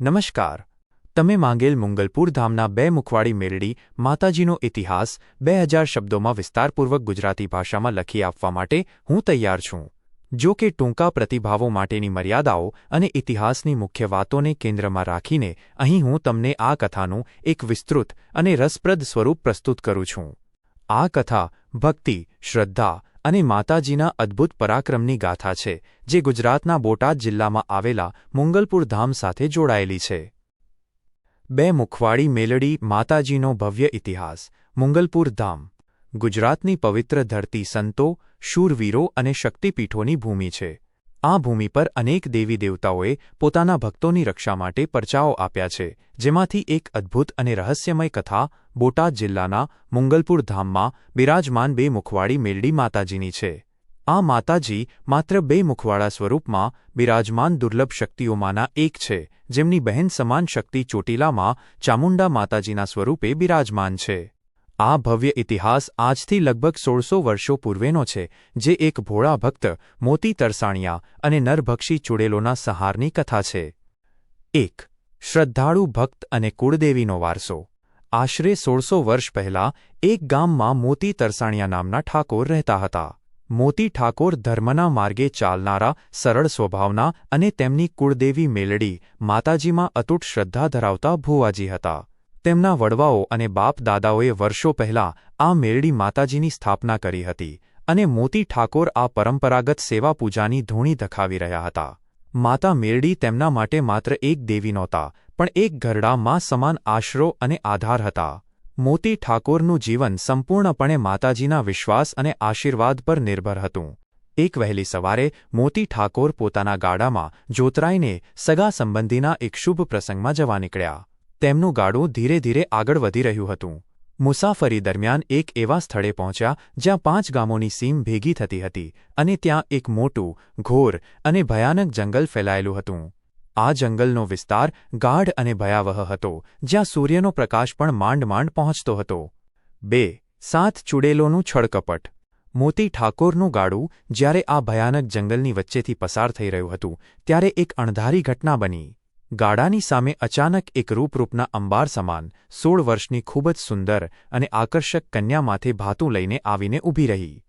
નમસ્કાર. તમે માંગેલ મુંગલપુર ધામના બે મુખવાડી મેલડી માતાજીનો ઇતિહાસ, બે હજાર શબ્દોમાં વિસ્તારપૂર્વક ગુજરાતી ભાષામાં લખી આપવા માટે હું તૈયાર છું. જો કે ટૂંકા પ્રતિભાવો માટેની મર્યાદાઓ અને ઇતિહાસની મુખ્ય વાતોને કેન્દ્રમાં રાખીને અહીં હું તમને આ કથાનું એક વિસ્તૃત અને રસપ્રદ સ્વરૂપ પ્રસ્તુત કરું છું. આ કથા ભક્તિ, શ્રદ્ધા અને માતાજીના અદ્ભુત પરાક્રમની ગાથા છે, જે ગુજરાતના બોટાદ જિલ્લામાં આવેલા મુંગલપુર ધામ સાથે જોડાયેલી છે. બે મુખવાડી મેલડી માતાજીનો ભવ્ય ઇતિહાસ, મુંગલપુર ધામ. ગુજરાતની પવિત્ર ધરતી સંતો, શૂરવીરો અને શક્તિપીઠોની ભૂમિ છે. આ ભૂમિ પર અનેક દેવી દેવતાઓએ પોતાના ભક્તોની રક્ષા માટે પરચાઓ આપ્યા છે, જેમાંથી એક અદ્ભુત અને રહસ્યમય કથા, બોટાદ જિલ્લાના મુંગલપુર ધામમાં બિરાજમાન બે મુખવાડી મેલડી માતાજીની છે. આ માતાજી માત્ર બે મુખવાડા સ્વરૂપમાં બિરાજમાન દુર્લભ શક્તિઓમાંના એક છે, જેમની બહેન સમાન શક્તિ ચોટીલામાં ચામુંડા માતાજીના સ્વરૂપે બિરાજમાન છે. આ ભવ્ય ઇતિહાસ આજથી લગભગ સોળસો વર્ષો પૂર્વેનો છે, જે એક ભોળા ભક્ત, મોતી તરસાણિયા અને નરભક્ષી ચુડેલોના સહારની કથા છે. એક, શ્રદ્ધાળુ ભક્ત અને કુળદેવીનો વારસો. આશરે સોળસો વર્ષ પહેલાં, એક ગામમાં મોતી તરસાણિયા નામના ઠાકોર રહેતા હતા. મોતી ઠાકોર ધર્મના માર્ગે ચાલનારા, સરળ સ્વભાવના અને તેમની કુળદેવી મેલડી, માતાજીમાં અતૂટ શ્રદ્ધા ધરાવતા ભુવાજી હતા. તેમના વડવાઓ અને બાપ દાદાઓએ વર્ષો પહેલાં આ મેરડી માતાજીની સ્થાપના કરી હતી અને મોતી ઠાકોર આ પરંપરાગત સેવા પૂજાની ધૂણી ધખાવી રહ્યા હતા. માતા મેરડી તેમના માટે માત્ર એક દેવી નહોતા, પણ એક ઘરડા માં સમાન આશરો અને આધાર હતા. મોતી ઠાકોરનું જીવન સંપૂર્ણપણે માતાજીના વિશ્વાસ અને આશીર્વાદ પર નિર્ભર હતું. એક વહેલી સવારે મોતી ઠાકોર પોતાના ગાડામાં જોતરાઈને સગા સંબંધીના એક શુભ પ્રસંગમાં જવા નીકળ્યા. તેમનું ગાડું ધીરે ધીરે આગળ વધી રહ્યું હતું. મુસાફરી દરમિયાન એક એવા સ્થળે પહોંચ્યા જ્યાં પાંચ ગામોની સીમ ભેગી થતી હતી અને ત્યાં એક મોટું, ઘોર અને ભયાનક જંગલ ફેલાયેલું હતું. આ જંગલનો વિસ્તાર ગાઢ અને ભયાવહ હતો, જ્યાં સૂર્યનો પ્રકાશ પણ માંડ માંડ પહોંચતો હતો. બે, સાત ચુડેલોનું છળકપટ. મોતી ઠાકોરનું ગાડું જ્યારે આ ભયાનક જંગલની વચ્ચેથી પસાર થઈ રહ્યું હતું, ત્યારે એક અણધારી ઘટના બની. ગાડાની સામે અચાનક એક રૂપરૂપના અંબાર સમાન, સોળ વર્ષની ખૂબ જ સુંદર અને આકર્ષક કન્યા માથે ભાતું લઈને આવીને ઊભી રહી.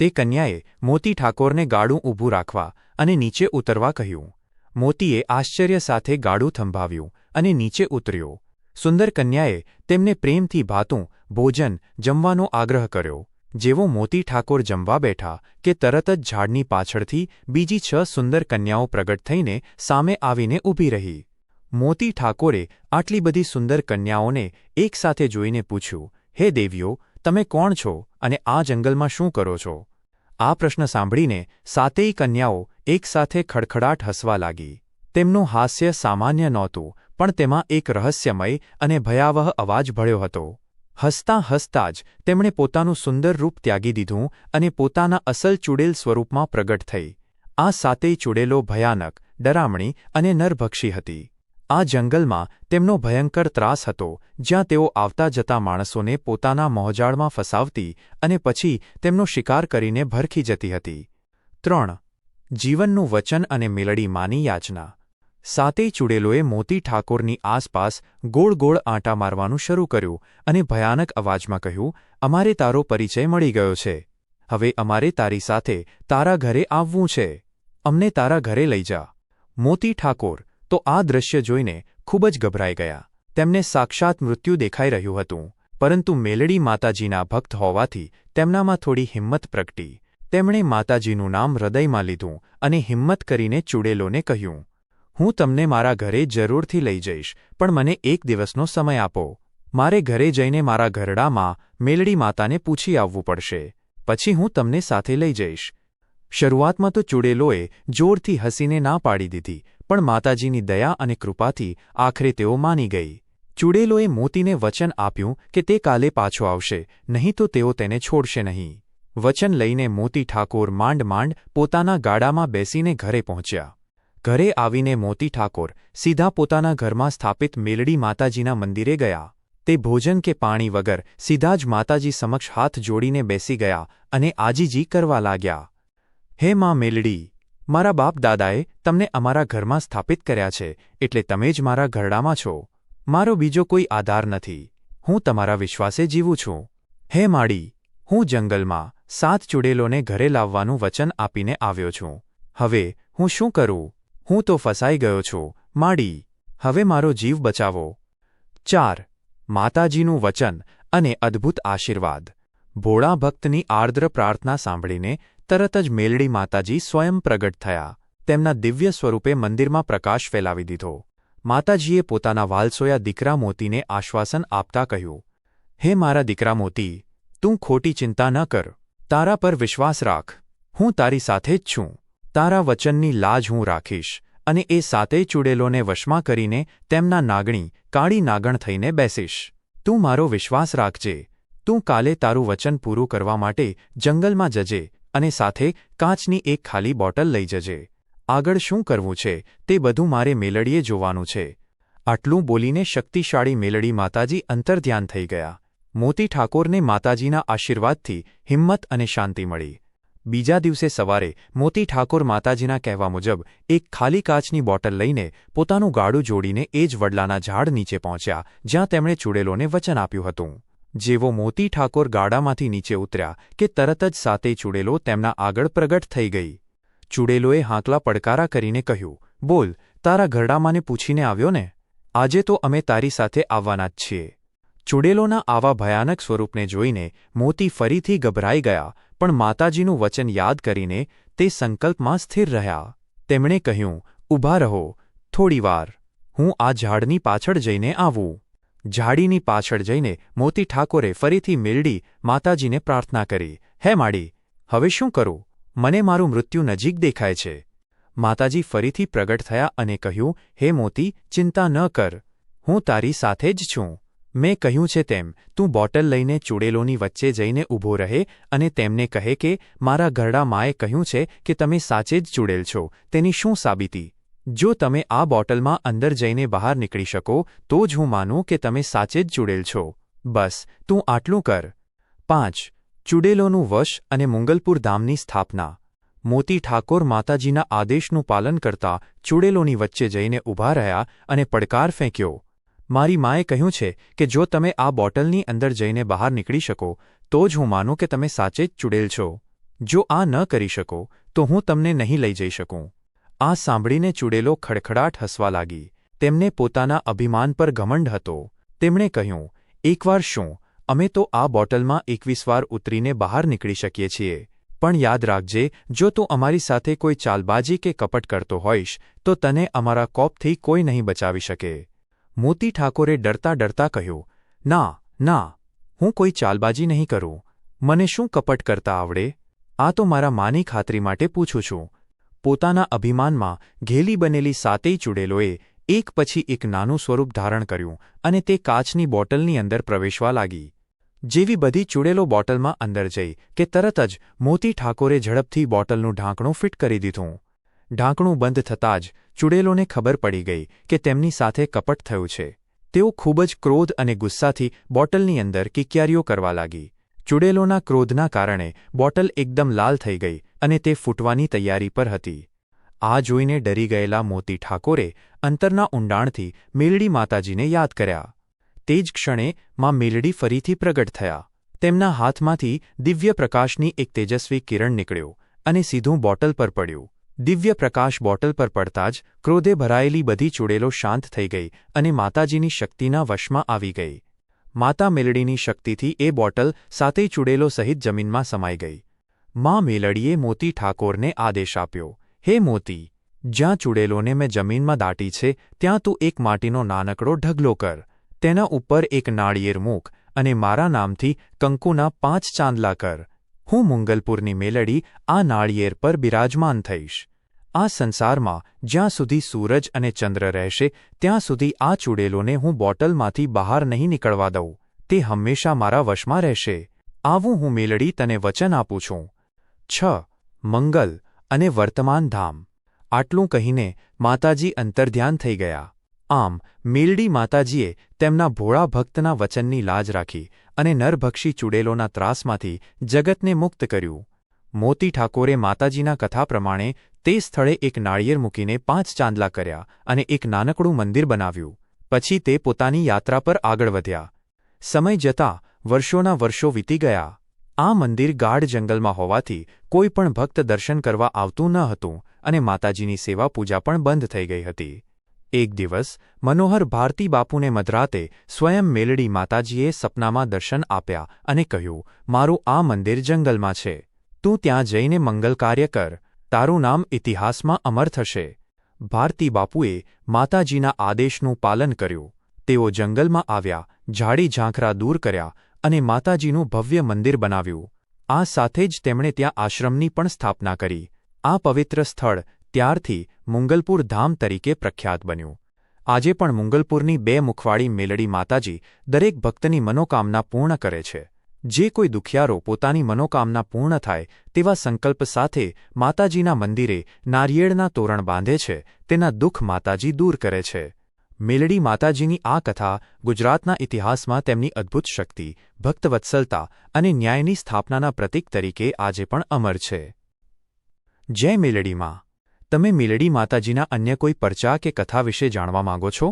તે કન્યાએ મોતી ઠાકોરને ગાડું ઊભું રાખવા અને નીચે ઉતરવા કહ્યું. મોતીએ આશ્ચર્ય સાથે ગાડું થંભાવ્યું અને નીચે ઉતર્યો. સુંદર કન્યાએ તેમને પ્રેમથી ભાતું, ભોજન, જમવાનો આગ્રહ કર્યો. જેવો મોતી ઠાકોર જમવા બેઠા કે તરત જ ઝાડની પાછળથી બીજી છ સુંદર કન્યાઓ પ્રગટ થઈને સામે આવીને ઊભી રહી. મોતી ઠાકોરે આટલી બધી સુંદર કન્યાઓને એકસાથે જોઈને પૂછ્યું, હે દેવીઓ, તમે કોણ છો અને આ જંગલમાં શું કરો છો? આ પ્રશ્ન સાંભળીને સાતેય કન્યાઓ એકસાથે ખડખડાટ હસવા લાગી. તેમનું હાસ્ય સામાન્ય નહોતું, પણ તેમાં એક રહસ્યમય અને ભયાવહ અવાજ ભળ્યો હતો. હસતાં હસતાં જ તેમણે પોતાનું સુંદર રૂપ ત્યાગી દીધું અને પોતાના અસલ ચૂડેલ સ્વરૂપમાં પ્રગટ થઈ. આ સાતેય ચૂડેલો ભયાનક, ડરામણી અને નરભક્ષી હતી. આ જંગલમાં તેમનો ભયંકર ત્રાસ હતો, જ્યાં તેઓ આવતા જતા માણસોને પોતાના મોહજાળમાં ફસાવતી અને પછી તેમનો શિકાર કરીને ભરખી જતી હતી. ત્રણ. જીવનનું વચન અને મેલડી માની યાચના. સાતેય ચૂડેલોએ મોતી ઠાકોરની આસપાસ ગોળ ગોળ આંટા મારવાનું શરૂ કર્યું અને ભયાનક અવાજમાં કહ્યું, અમારે તારો પરિચય મળી ગયો છે. હવે અમારે તારી સાથે તારા ઘરે આવવું છે. અમને તારા ઘરે લઈ જા. મોતી ઠાકોર તો આ દ્રશ્ય જોઈને ખૂબ જ ગભરાઈ ગયા. તેમને સાક્ષાત મૃત્યુ દેખાઈ રહ્યું હતું, પરંતુ મેલડી માતાજીના ભક્ત હોવાથી તેમનામાં થોડી હિંમત પ્રગટી. તેમણે માતાજીનું નામ હૃદયમાં લીધું અને હિંમત કરીને ચૂડેલોને કહ્યું હું તમને મારા ઘરે જરૂરથી લઈ જઈશ, પણ મને એક દિવસનો સમય આપો. મારે ઘરે જઈને મારા ઘરડામાં મેલડી માતાને પૂછી આવવું પડશે. પછી હું તમને સાથે લઈ જઈશ. શરૂઆતમાં તો ચૂડેલોએ જોરથી હસીને ના પાડી દીધી, પણ માતાજીની દયા અને કૃપાથી આખરે તેઓ માની ગઈ. ચૂડેલોએ મોતીને વચન આપ્યું કે તે કાલે પાછો આવશે, નહીં તો તેઓ તેને છોડશે નહીં. વચન લઈને મોતી ઠાકોર માંડ માંડ પોતાના ગાડામાં બેસીને ઘરે પહોંચ્યા. ઘરે આવીને મોતી ઠાકોર સીધા પોતાના ઘરમાં સ્થાપિત મેલડી માતાજીના મંદિરે ગયા. તે ભોજન કે પાણી વગર સીધા જ માતાજી સમક્ષ હાથ જોડીને બેસી ગયા અને આજીજી કરવા લાગ્યા. હે માં મેલડી, મારા બાપ દાદાએ તમને અમારા ઘરમાં સ્થાપિત કર્યા છે, એટલે તમે જ મારા ઘરડામાં છો. મારો બીજો કોઈ આધાર નથી. હું તમારા વિશ્વાસે જીવું છું. હે માડી, હું જંગલમાં સાત ચૂડેલોને ઘરે લાવવાનું વચન આપીને આવ્યો છું. હવે હું શું કરું? હું તો ફસાઈ ગયો છું. માડી, હવે મારો જીવ બચાવો. ચાર, માતાજીનું વચન અને અદ્ભુત આશીર્વાદ. ભોળા ભક્તની આર્દ્ર પ્રાર્થના સાંભળીને તરત જ મેલડી માતાજી સ્વયં પ્રગટ થયા. તેમના દિવ્ય સ્વરૂપે મંદિરમાં પ્રકાશ ફેલાવી દીધો. માતાજીએ પોતાના વાલસોયા દીકરા મોતીને આશ્વાસન આપતા કહ્યું, હે મારા દીકરા મોતી, તું ખોટી ચિંતા ન કર. તારા પર વિશ્વાસ રાખ. હું તારી સાથે જ છું. તારા વચનની લાજ હું રાખીશ અને એ સાતેય ચૂડેલોને વશમાં કરીને તેમના નાગણી, કાળી નાગણ થઈને બેસીશ. તું મારો વિશ્વાસ રાખજે. તું કાલે તારું વચન પૂરું કરવા માટે જંગલમાં જજે અને સાથે કાચની એક ખાલી બોટલ લઈ જજે. આગળ શું કરવું છે તે બધું મારે મેલડીએ જોવાનું છે. આટલું બોલીને શક્તિશાળી મેલડી માતાજી અંતર્ધ્યાન થઈ ગયા. મોતી ઠાકોરને માતાજીના આશીર્વાદથી હિંમત અને શાંતિ મળી. બીજા દિવસે સવારે મોતી ઠાકોર માતાજીના કહેવા મુજબ એક ખાલી કાચની બોટલ લઈને પોતાનું ગાડું જોડીને એ જ વડલાના ઝાડ નીચે પહોંચ્યા, જ્યાં તેમણે ચૂડેલોને વચન આપ્યું હતું. જેવો મોતી ઠાકોર ગાડામાંથી નીચે ઉતર્યા કે તરત જ સાતે ચૂડેલો તેમના આગળ પ્રગટ થઈ ગઈ. ચૂડેલોએ હાંકલા પડકારા કરીને કહ્યું, બોલ, તારા ઘરડામાને પૂછીને આવ્યો ને? આજે તો અમે તારી સાથે આવવાના જ છીએ. ચૂડેલોના આવા ભયાનક સ્વરૂપને જોઈને મોતી ફરીથી ગભરાઈ ગયા પણ માતાજીનું વચન યાદ કરીને તે સંકલ્પમાં સ્થિર રહ્યા. તેમણે કહ્યું ઊભા રહો થોડીવાર હું આ ઝાડની પાછળ જઈને આવું. ઝાડીની પાછળ જઈને મોતી ઠાકોરે ફરીથી મેળડી માતાજીને પ્રાર્થના કરી, હે માડી, હવે શું કરું? મને મારું મૃત્યુ નજીક દેખાય છે. માતાજી ફરીથી પ્રગટ થયા અને કહ્યું, હે મોતી, ચિંતા ન કર. હું તારી સાથે જ છું. મેં કહ્યું છે તેમ, તું બોટલ લઈને ચૂડેલોની વચ્ચે જઈને ઊભો રહે અને તેમને કહે કે, મારા ઘરડા માએ કહ્યું છે કે તમે સાચે જ ચૂડેલ છો, તેની શું સાબિતી? જો તમે આ બોટલમાં અંદર જઈને બહાર નીકળી શકો, તો જ હું માનું કે તમે સાચે જ ચૂડેલ છો. બસ, તું આટલું કર. પાંચ, ચૂડેલોનું વશ અને મુંગલપુર ધામની સ્થાપના. મોતી ઠાકોર માતાજીના આદેશનું પાલન કરતા ચૂડેલોની વચ્ચે જઈને ઊભા રહ્યા અને પડકાર ફેંક્યો. મારી માએ કહ્યું છે કે જો તમે આ બોટલની અંદર જઈને બહાર નીકળી શકો, તો જ હું માનું કે તમે સાચે જ ચૂડેલ છો. જો આ ન કરી શકો, તો હું તમને નહીં લઈ જઈ શકું. આ સાંભળીને ચૂડેલો ખડખડાટ હસવા લાગી. તેમને પોતાના અભિમાન પર ઘમંડ હતો. તેમણે કહ્યું, એકવાર શું, અમે તો આ બોટલમાં એકવીસ વાર ઉતરીને બહાર નીકળી શકીએ છીએ. પણ યાદ રાખજે, જો તું અમારી સાથે કોઈ ચાલબાજી કે કપટ કરતો હોઈશ, તો તને અમારા કોપથી કોઈ નહીં બચાવી શકે. મોતી ઠાકોરે ડરતા ડરતા કહ્યું, ના ના, હું કોઈ ચાલબાજી નહીં કરું. મને શું કપટ કરતા આવડે? આ તો મારા માની ખાતરી માટે પૂછું છું. પોતાના અભિમાનમાં ઘેલી બનેલી સાતેય ચૂડેલોએ એક પછી એક નાનું સ્વરૂપ ધારણ કર્યું અને તે કાચની બોટલની અંદર પ્રવેશવા લાગી. જેવી બધી ચૂડેલો બોટલમાં અંદર જઈ કે તરત જ મોતી ઠાકોરે ઝડપથી બોટલનું ઢાંકણું ફિટ કરી દીધું. ઢાંકણું બંધ થતાં જ ચૂડેલોને ખબર પડી ગઈ કે તેમની સાથે કપટ થયું છે. તેઓ ખૂબ જ ક્રોધ અને ગુસ્સાથી બોટલની અંદર કિક્યારીઓ કરવા લાગી. ચુડેલોના ક્રોધના કારણે બોટલ એકદમ લાલ થઈ ગઈ અને તે ફૂટવાની તૈયારી પર હતી. આ જોઈને ડરી ગયેલા મોતી ઠાકોરે અંતરના ઊંડાણથી મેલડી માતાજીને યાદ કર્યા. તે જ ક્ષણે માં મેલડી ફરીથી પ્રગટ થયા. તેમના હાથમાંથી દિવ્ય પ્રકાશની એક તેજસ્વી કિરણ નીકળ્યો અને સીધું બોટલ પર પડ્યું. દિવ્ય પ્રકાશ બોટલ પર પડતા જ ક્રોધે ભરાયેલી બધી ચૂડેલો શાંત થઈ ગઈ અને માતાજીની શક્તિના વશમાં આવી ગઈ. માતા મેલડીની શક્તિથી એ બોટલ સાતેય ચૂડેલો સહિત જમીનમાં સમાઈ ગઈ. મા મેલડીએ મોતી ઠાકોરને આદેશ આપ્યો, હે મોતી, જ્યાં ચૂડેલોને મેં જમીનમાં દાટી છે, ત્યાં તું એક માટીનો નાનકડો ઢગલો કર. તેના ઉપર એક નાળિયેર મૂક અને મારા નામથી કંકુના પાંચ ચાંદલા કર. હું મુંગલપુરની મેલડી આ નાળિયેર પર બિરાજમાન થઈશ. આ સંસારમાં જ્યાં સુધી સૂરજ અને ચંદ્ર રહેશે, ત્યાં સુધી આ ચૂડેલોને હું બોટલમાંથી બહાર નહીં નીકળવા દઉં. તે હંમેશા મારા વશમાં રહેશે. આવું હું મેલડી તને વચન આપું છું. છ. મંગલ અને વર્તમાન ધામ. આટલું કહીને માતાજી અંતર્ધ્યાન થઈ ગયા. આમ, મેલડી માતાજીએ તેમના ભોળા ભક્તના વચનની લાજ રાખી અને નરભક્ષી ચૂડેલોના ત્રાસમાંથી જગતને મુક્ત કર્યું. મોતી ઠાકોરે માતાજીના કથા પ્રમાણે તે સ્થળે એક નાળિયેર મૂકીને પાંચ ચાંદલા કર્યા અને એક નાનકડું મંદિર બનાવ્યું. પછી તે પોતાની યાત્રા પર આગળ વધ્યા. સમય જતાં વર્ષોના વર્ષો વીતી ગયા. આ મંદિર ગાઢ જંગલમાં હોવાથી કોઈ પણ ભક્ત દર્શન કરવા આવતું ન હતું અને માતાજીની સેવા પૂજા પણ બંધ થઈ ગઈ હતી. એક દિવસ, મનોહર ભારતી બાપુને મધરાતે સ્વયં મેલડી માતાજીએ સપનામાં દર્શન આપ્યા અને કહ્યું, મારું આ મંદિર જંગલમાં છે. તું ત્યાં જઈને મંગલ કાર્ય કર. તારું નામ ઇતિહાસમાં અમર થશે. ભારતી બાપુએ માતાજીના આદેશનું પાલન કર્યું. તેઓ જંગલમાં આવ્યા, ઝાડી ઝાંખરા દૂર કર્યા અને માતાજીનું ભવ્ય મંદિર બનાવ્યું. આ સાથે જ તેમણે ત્યાં આશ્રમની પણ સ્થાપના કરી. આ પવિત્ર સ્થળ ત્યારથી મુંગલપુર ધામ તરીકે પ્રખ્યાત બન્યું. આજે પણ મુંગલપુરની બે મુખવાળી મેલડી માતાજી દરેક ભક્તની મનોકામના પૂર્ણ કરે છે. જે કોઈ દુખિયારો પોતાની મનોકામના પૂર્ણ થાય તેવા સંકલ્પ સાથે માતાજીના મંદિરે નારિયેળના તોરણ બાંધે છે, તેના દુઃખ માતાજી દૂર કરે છે. મેલડી માતાજીની આ કથા ગુજરાતના ઇતિહાસમાં તેમની અદ્ભુત શક્તિ, ભક્તવત્સલતા અને ન્યાયની સ્થાપનાના પ્રતીક તરીકે આજે પણ અમર છે. જય મેલડીમાં. તમે મિલડી માતાજીના અન્ય કોઈ પરચા કે કથા વિશે જાણવા માંગો છો?